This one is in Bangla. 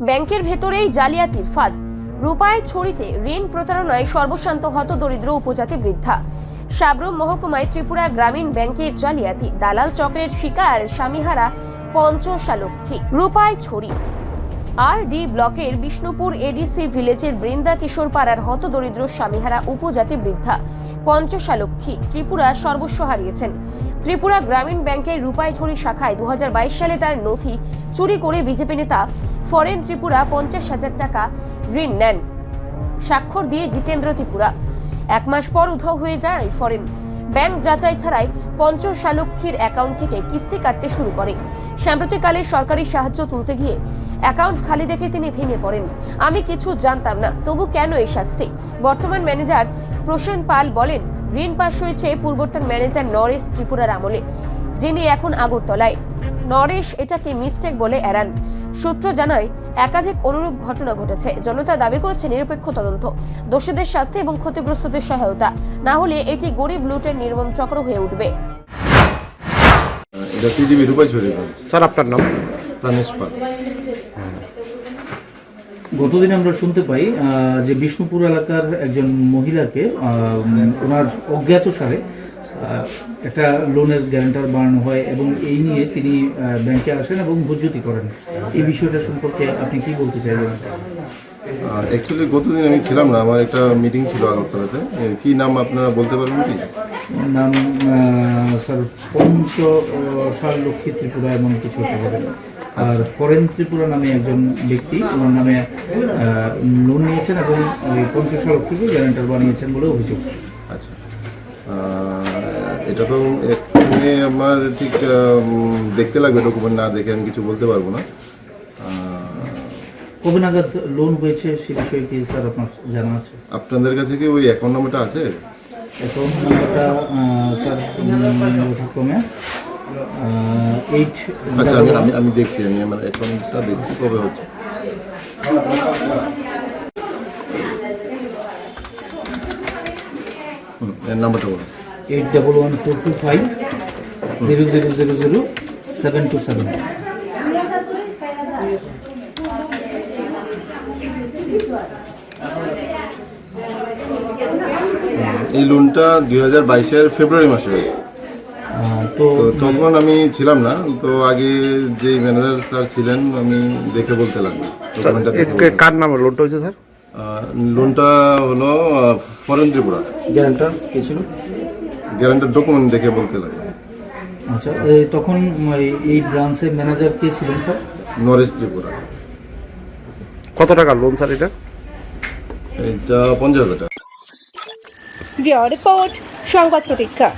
ব্যাংকের ভেতরেই জালিয়াতির ফাঁদ। রূপায় ছড়িতে ঋণ প্রতারণায় সর্বশান্ত হত দরিদ্র উপজাতি বৃদ্ধা। সাবরুম মহকুমায় ত্রিপুরা গ্রামীণ ব্যাংকের জালিয়াতি, দালাল চক্রের শিকার স্বামীহারা পঞ্চশালক্ষী। রূপায় ছড়ি। আর ডি ব্লকের বিষ্ণুপুর এডিসি ভিলেজের বৃন্দা কিশোর পাড়ার হতদরিদ্র স্বামীহারা উপজাতি বৃদ্ধা পঞ্চশালক্ষী ত্রিপুরা সর্বস্ব হারিয়েছেন। ত্রিপুরা গ্রামীণ ব্যাংকের রূপাইছড়ি শাখায় দু হাজার বাইশ সালে তার নথি চুরি করে বিজেপি নেতা ফরেন ত্রিপুরা পঞ্চাশ হাজার টাকা ঋণ নেন। স্বাক্ষর দিয়ে জিতেন্দ্র ত্রিপুরা। এক মাস পর উধাও হয়ে যায় ফরেন। ব্যাংক যাচাই ছাড়াই পঞ্চশালক্ষীর অ্যাকাউন্ট থেকে কিস্তি কাটতে শুরু করে। সাম্প্রতিককালে সরকারি সাহায্য তুলতে গিয়ে অ্যাকাউন্ট খালি দেখে তিনি ভেঙে পড়েন। আমি কিছু জানতাম না, তবু কেন এই শাস্তি? বর্তমান ম্যানেজার প্রসেন পাল বলেন, ঋণ পাশ হয়েছে পূর্বতন ম্যানেজার নরেশ ত্রিপুরার আমলে, যিনি এখন আগরতলায়। নরেশ এটাকে মিস্টেক বলে এড়ান। সূত্র জানায়, একাধিক অনুরূপ ঘটনা ঘটেছে। জনতা দাবি করেছে নিরপেক্ষ তদন্ত, দোষীদের শাস্তি এবং ক্ষতিগ্রস্তদের সহায়তা। না হলে এটি গরিব লুটের নির্মম চক্র হয়ে উঠবে। এটা রূপাই ছড়িয়ে স্যার আপনার নাম? প্রাণেশ পাল। গতদিন আমরা শুনতে পাই যে বিষ্ণুপুর এলাকার একজন মহিলাকে ওনার অজ্ঞাত সারে একটা লোনের গ্যারান্টার বানানো হয় এবং এই নিয়ে তিনি ব্যাংকে আসেন এবং বুজ্জতি করেন। এই বিষয়টা সম্পর্কে আপনি কি বলতে চাইবেন? অ্যাকচুয়ালি গতদিন আমি ছিলাম না আমার একটা মিটিং ছিল আগরতলাতে কি নাম আপনারা বলতে পারবেন কি? নাম স্যার পঞ্চ সাল লক্ষ্মী ত্রিপুরা এমন কিছু হতে পারে। আর ফরেন ত্রিপুরা নামে একজন ব্যক্তি ওনার নামে লোন নিয়েছেন এবং ওই পঞ্চশাল লক্ষ্মীকে গ্যারান্টার বানিয়েছেন বলে অভিযোগ। আচ্ছা। এটা তো এখানে আমার ঠিক দেখতে লাগবে ডকুমেন্ট না দেখে আমি কিছু বলতে পারব না। কবে নাগাদ লোন হয়েছে সে বিষয়ে কি স্যার আপনার জানা আছে? আপনাদের কাছে কি ওই অ্যাকাউন্ট নাম্বারটা আছে? এখন নাম্বারটা স্যার যথাক্রমে এইট আচ্ছা আমি আমি আমি দেখছি আমি আমার অ্যাকাউন্টটা দেখছি কবে হচ্ছে। হুম, এর নাম্বারটা বলুন। Eight double one four two five zero zero zero zero seven two seven এই লোনটা দুই হাজার বাইশের ফেব্রুয়ারি মাসে হয়েছে। তো তখন আমি ছিলাম না তো আগে যে ম্যানেজার স্যার ছিলেন আমি দেখে বলতে কার নামে লোনটা হয়েছে স্যার? লোনটা হলো ফরেন ত্রিপুরা গ্যারান্টার কে ছিল? গ্যারান্টার ডকুমেন্ট দেখে বলতে লাগবে আচ্ছা তখন এই- এই ব্রাঞ্চের ম্যানেজার কে ছিলেন স্যার? নরেশ ত্রিপুরা। কত টাকা লোন স্যার এটা? এটা পঞ্চাশ হাজার টাকা। ব্যুরো রিপোর্ট সংবাদ প্রতীক্ষা।